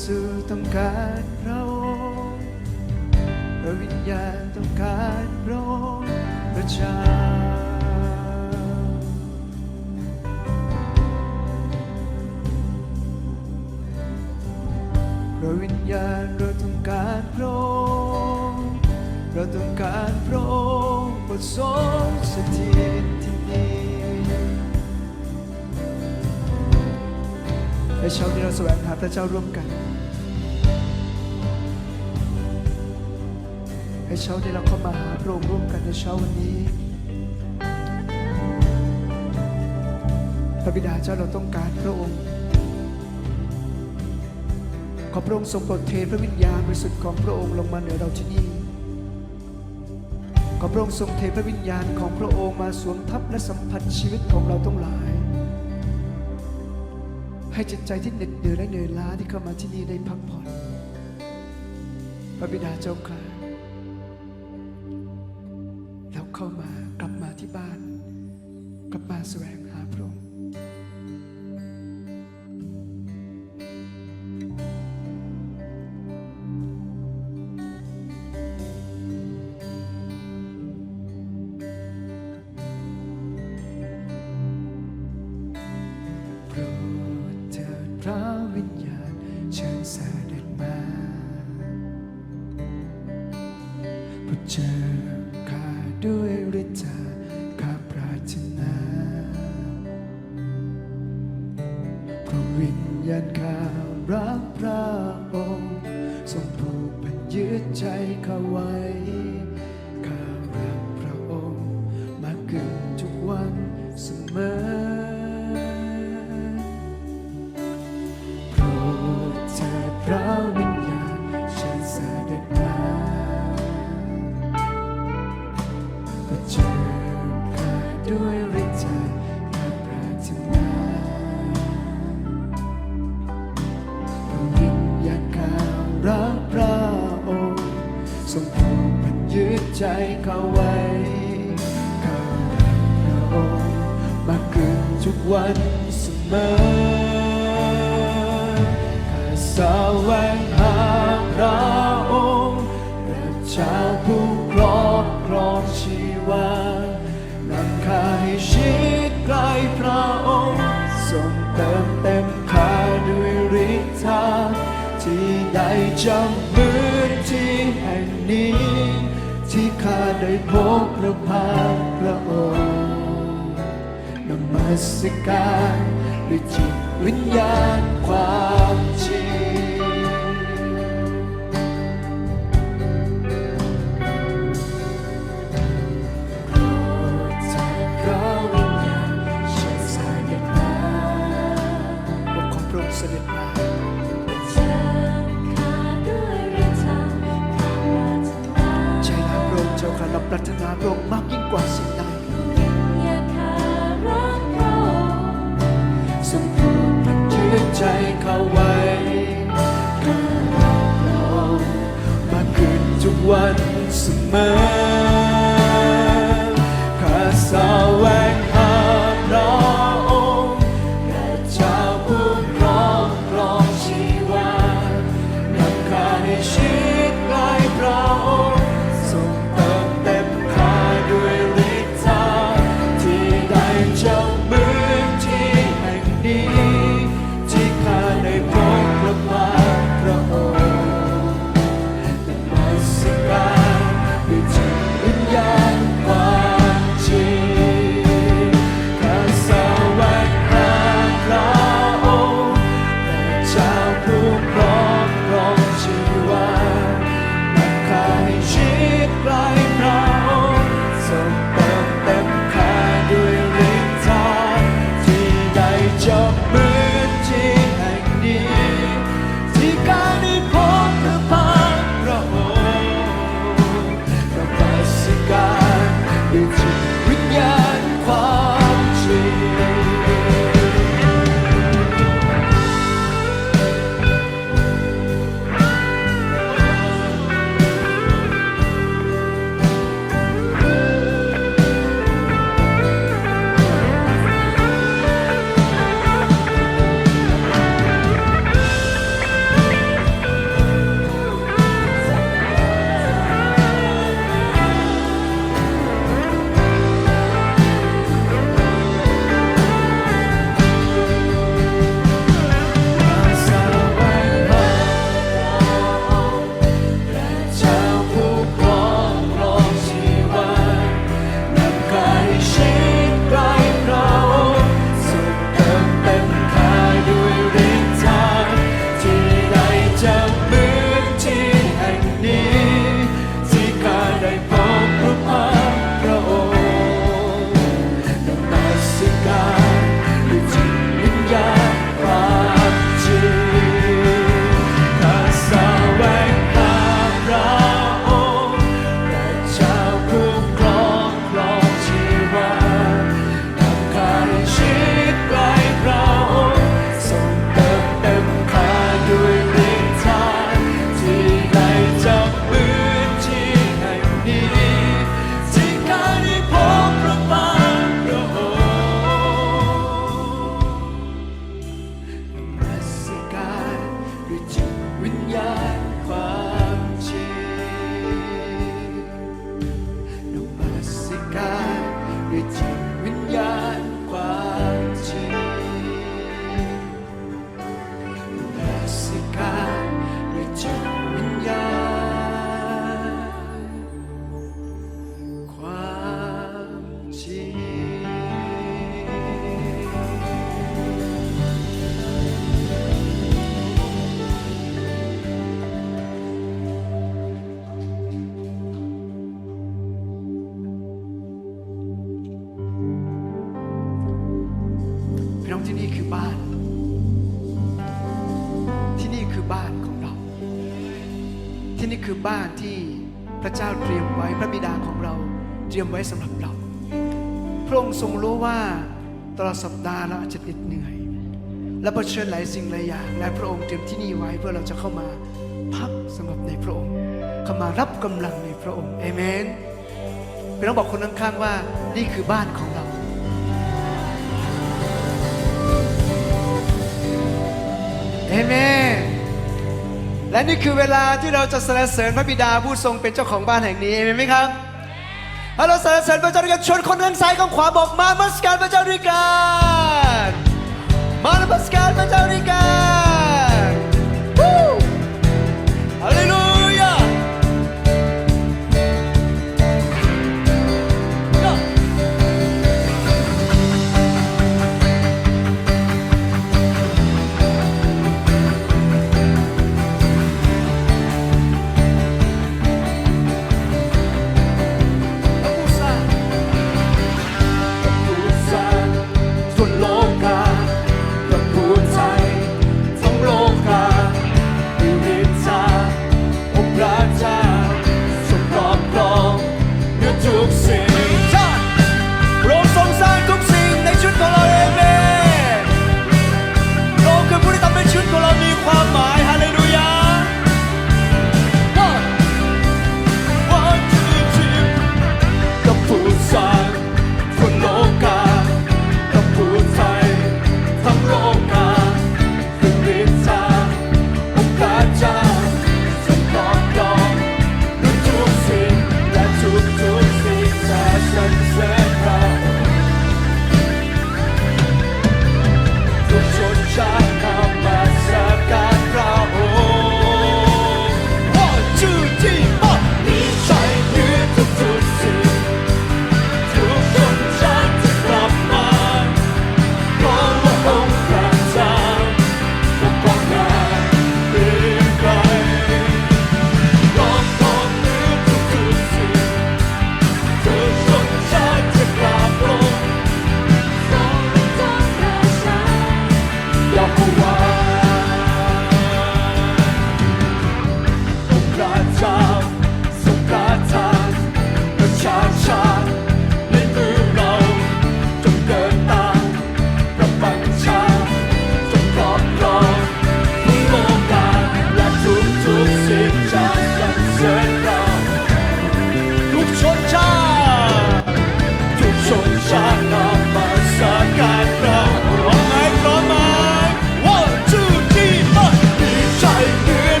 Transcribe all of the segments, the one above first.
ซูต้องการพระองค์พระวิญญาณต้องการพระองค์พระเจ้าพระวิญญาณเราต้องการพระองค์เราต้องการพระองค์ประสงค์สถิต ในเช้านี้เราแสวงหาพระเจ้าร่วมกันให้เช้านี้เราเข้ามาหาพระองค์ร่วมกันในเช้าวันนี้ พระบิดาเจ้าเราต้องการพระองค์ ขอพระองค์ทรงโปรดเทพระวิญญาณบริสุทธิ์ของพระองค์ลงมาเหนือเราที่นี่ ขอพระองค์ทรงเทพระวิญญาณของพระองค์มาสวมทับและสัมผัสชีวิตของเราทั้งหลาย ให้จิตใจที่เหน็ดเหนื่อยและเหนื่อยล้าที่เข้ามาที่นี่ได้พักผ่อน พระบิดาเจ้าค่ะ นี้ ที่ข้าได้พบพระพาพระองค์นมัสการด้วยจิตวิญญาณความจริงเสด็จมา พระองค์เจ้าค่ะเราปรารถนาพระองค์มากยิ่งกว่าสิ่งใดอยากข้ารักพระองค์ทรงผูกพันยึดใจเขาไว้ข้ารักพระองค์มากขึ้นทุกวันเสมอ บ้านที่พระเจ้าเตรียมไว้พระบิดาของเราเตรียมไว้สำหรับเรา พระองค์ทรงรู้ว่าตลอดสัปดาห์เราอาจจะเหน็ดเหนื่อย และเผชิญหลายสิ่งหลายอย่างและพระองค์เตรียมที่นี่ไว้เพื่อเราจะเข้ามาพักสงบในพระองค์ เข้ามารับกำลังในพระองค์เอเมนเป็นต้องบอกคนข้างๆว่านี่คือบ้านของ และนี่คือเวลาที่เราจะสรรเสริญพระบิดาผู้ทรงเป็นเจ้าของบ้านแห่งนี้เอเมนไหมครับฮัลโหลสรรเสริญพระเจ้าด้วยกันชวนคนข้างซ้ายข้างขวาบอกมานมัสการพระเจ้าด้วยกันมานมัสการพระเจ้าด้วยกัน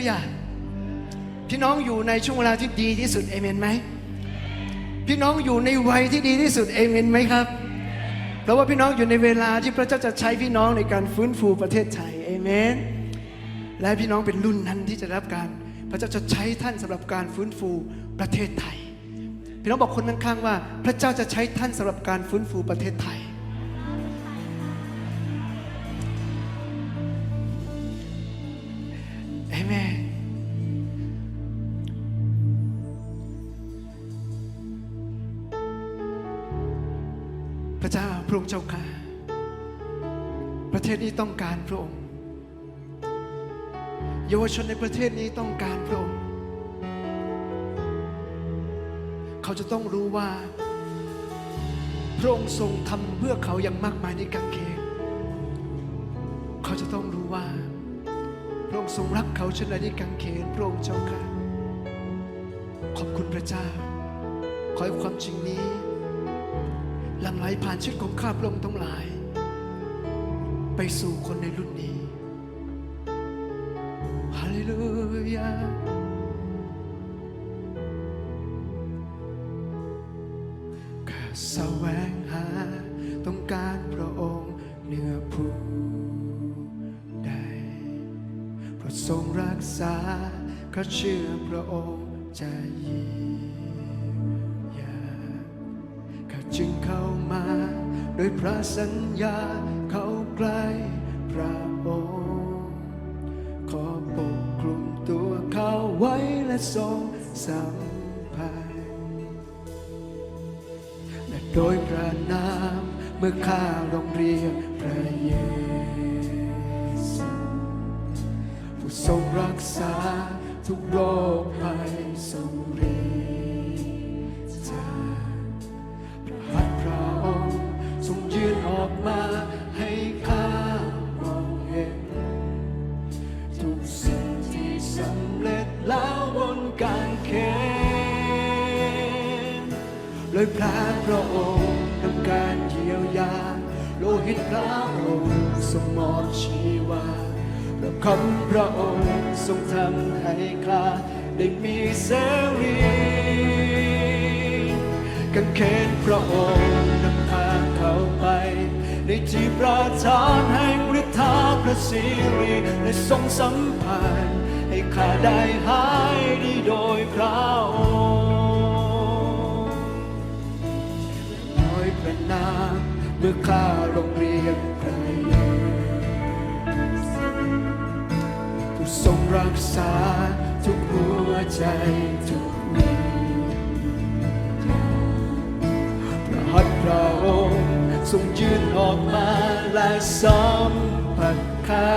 ลูยาพี่น้องอยู่ในช่วงเวลาที่ดีที่สุดเอเมนไหมพี่น้องอยู่ในวัยที่ดีที่สุดเอเมนไหมครับเพราะว่าพี่น้องอยู่ในเวลาที่พระเจ้าจะใช้พี่น้องในการฟื้นฟูประเทศไทยเอเมนและพี่น้องเป็นรุ่นนั้นที่จะรับการ พระเจ้าจะใช้ท่านสำหรับการฟื้นฟูประเทศไทย พี่น้องบอกคนข้างๆว่า พระเจ้าจะใช้ท่านสำหรับการฟื้นฟูประเทศไทย พระองค์เจ้าข้าประเทศนี้ต้องการพระองค์ เยาวชนในประเทศนี้ต้องการพระองค์ เขาจะต้องรู้ว่า พระองค์ทรงทำเพื่อเขาอย่างมากมายในกังเขนเขาจะต้องรู้ว่า พระองค์ทรงรักเขาเช่นไรที่กังเขนพระองค์เจ้าค่ะ ขอบคุณพระเจ้า ขอให้ความจริงนี้ หลั่งไหลผ่านชีวิตของข้าพระองค์ทั้งหลาย ไปสู่คนในรุ่นนี้ โดยพระสัญญาเข้าใกล้พระองค์ขอปกคลุมตัวเขาไว้และทรงสัมพันธ์และโดยพระนามเมื่อข้าลองเรียกพระเยซูผู้ทรงรักษาทุกโรคภัยท ยแผลพระองค์นำการเยียวยา โลหิตพระองค์ทรงมอบชีวาและคำพระองค์ทรงทำให้ข้าได้มีเสรีกันเขนพระองค์นำพาเขาไป ในที่ประทานแห่งฤทธาพระสิริและทรงสัมพันธ์ให้ข้าได้หายดีโดยพระอง เมื่อข้าลงเรียนพระเยซูผู้ทรงรักษาทุกหัวใจทุกวิญญาณพระหัตถ์พระองค์ทรงยืนออกมาและสัมผัสข้า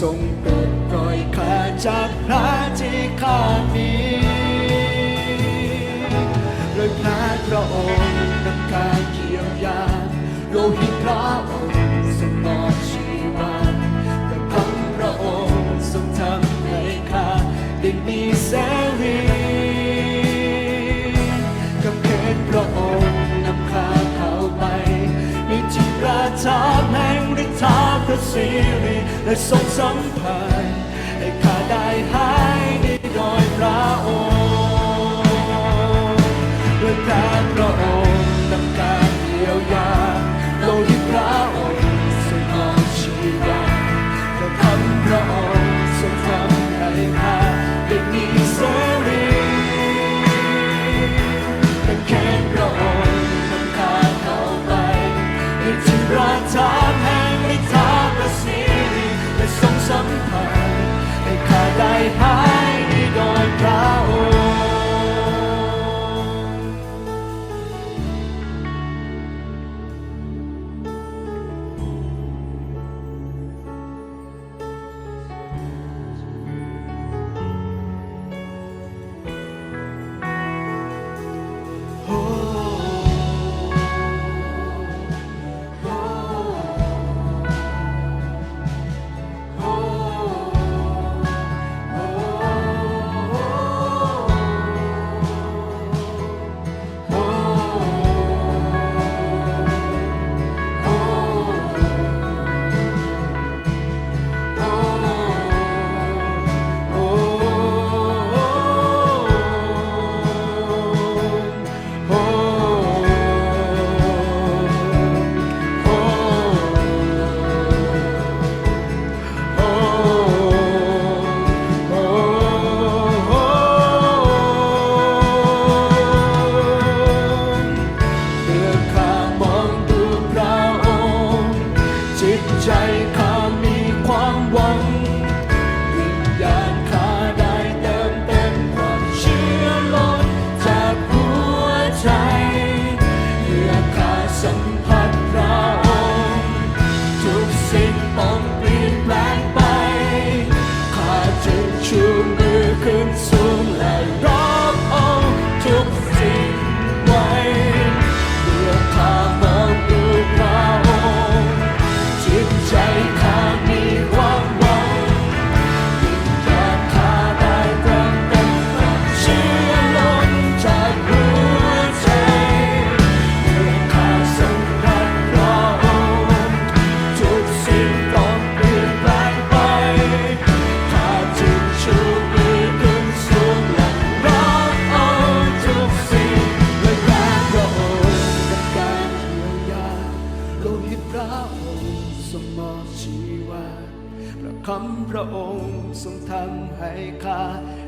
ทรงปลดปล่อยข้าจากพระที่ข้ามีโดยพระพระองค์ โลหิตพระองค์ทรงมอบชีวาและคำพระองค์ทรงทำให้ข้าได้มีเสงรีกับเขตพระองค์นำข้าเข้าไปในที่ประทับแห่งฤทธาพระสิริและทรงสัมพัน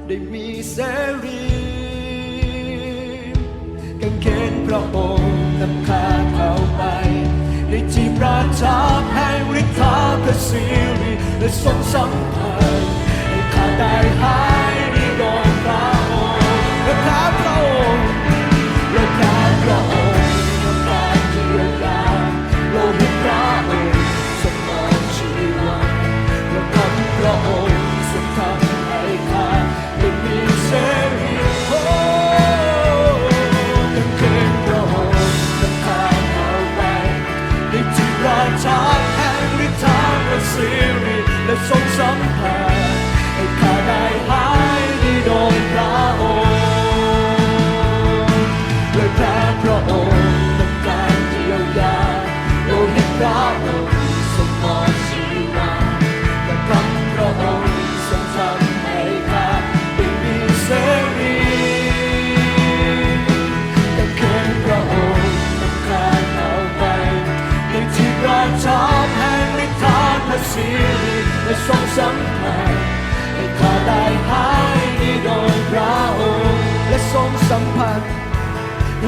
ได้มีเสรีกังเขนพระองค์นำข้าเขาไป ในที่ประทับแห่งฤทธาพระสิริและทรงสัมผัส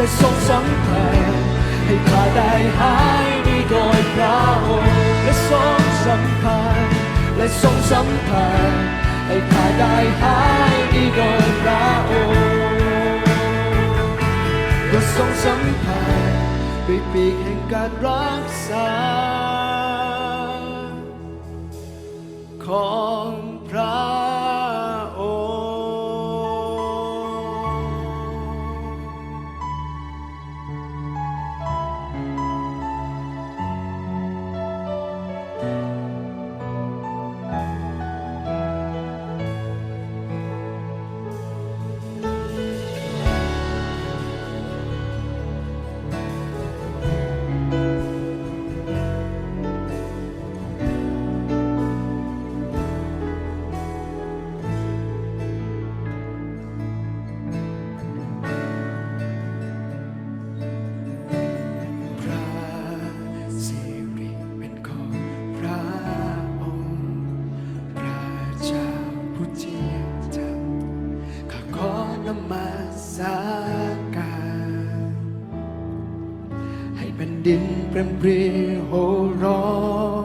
ประสงค์สำเร็จให้ข้าได้หายดีโดยพระองค์และงสัมพันและทรงสัมพันให้ข้าได้หายดีโดยพระองค์ก็ทงสัมพันธ์ปีกแห่งการรักษาของ ดินเปรมปรีโหร้อง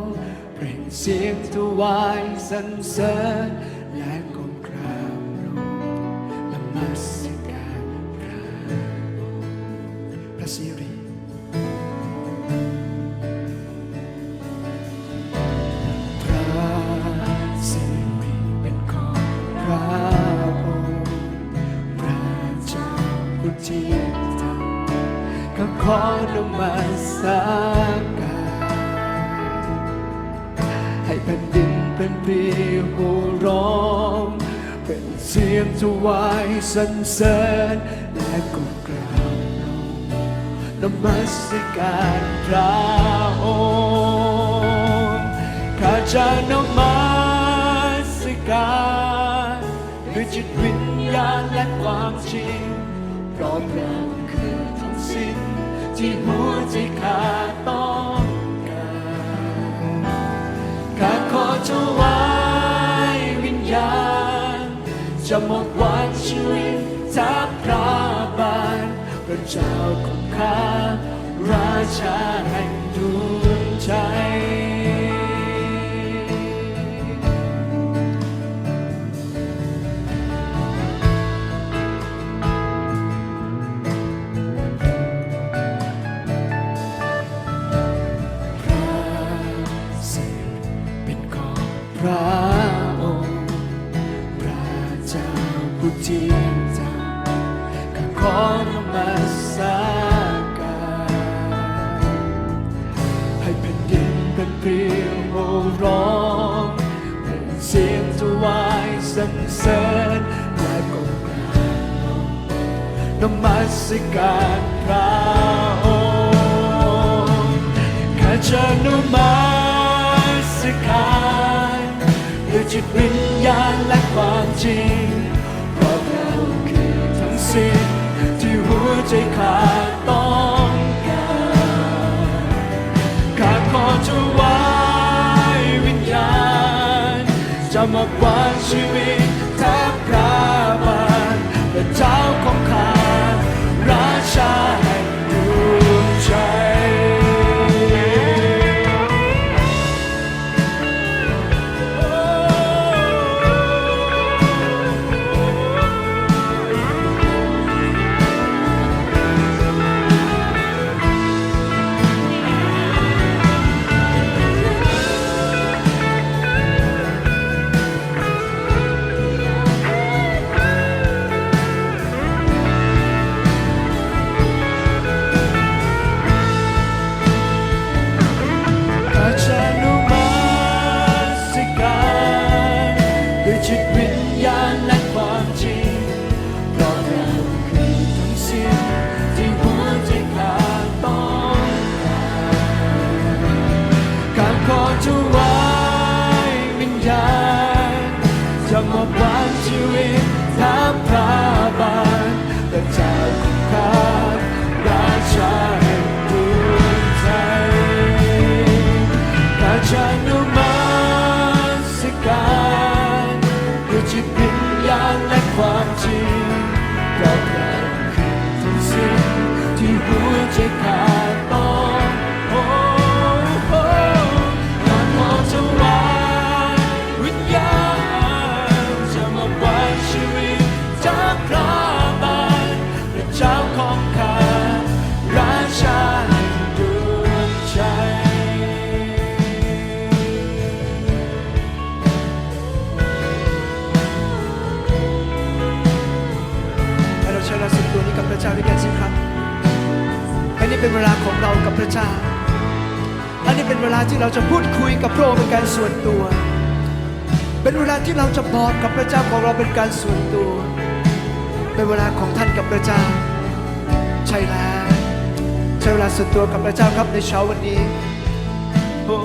เปล่งเสียงทวายสรรเสริญ ริญและก็กราบลงนมัสการพระองค์ข้าจะนมัสการด้วยจิตวิญญาณและความจริงเพร้อมแล้วคือทั้งสิ้นที่หัวใจข้าต้องการข้าขอถวายวิญญาณจะหมด เจ้าของข้าราชาแห่ง เป็นเปรียวโห่ร้องเป็นเสียงถวายสรรเสริญและก้มกราบนมัสการพระองค์ข้าจะนมัสการด้วยจิตวิญญาณและความจริงเพราะเราคือทั้งสิ้นที่หัวใจขาดต้อง มากว่าชีวิตแทบพระบาทและเจ้าของข้าราชา แเป็นเวลาของเรากับพระเจ้า อันนี้เป็นเวลาที่เราจะพูดคุยกับพระองค์เป็นการส่วนตัว เป็นเวลาที่เราจะบอกกับพระเจ้าของเราเป็นการส่วนตัว เป็นเวลาของท่านกับพระเจ้า ใช่แล้วใช้เวลาส่วนตัวกับพระเจ้าครับในเช้าวันนี้โอ้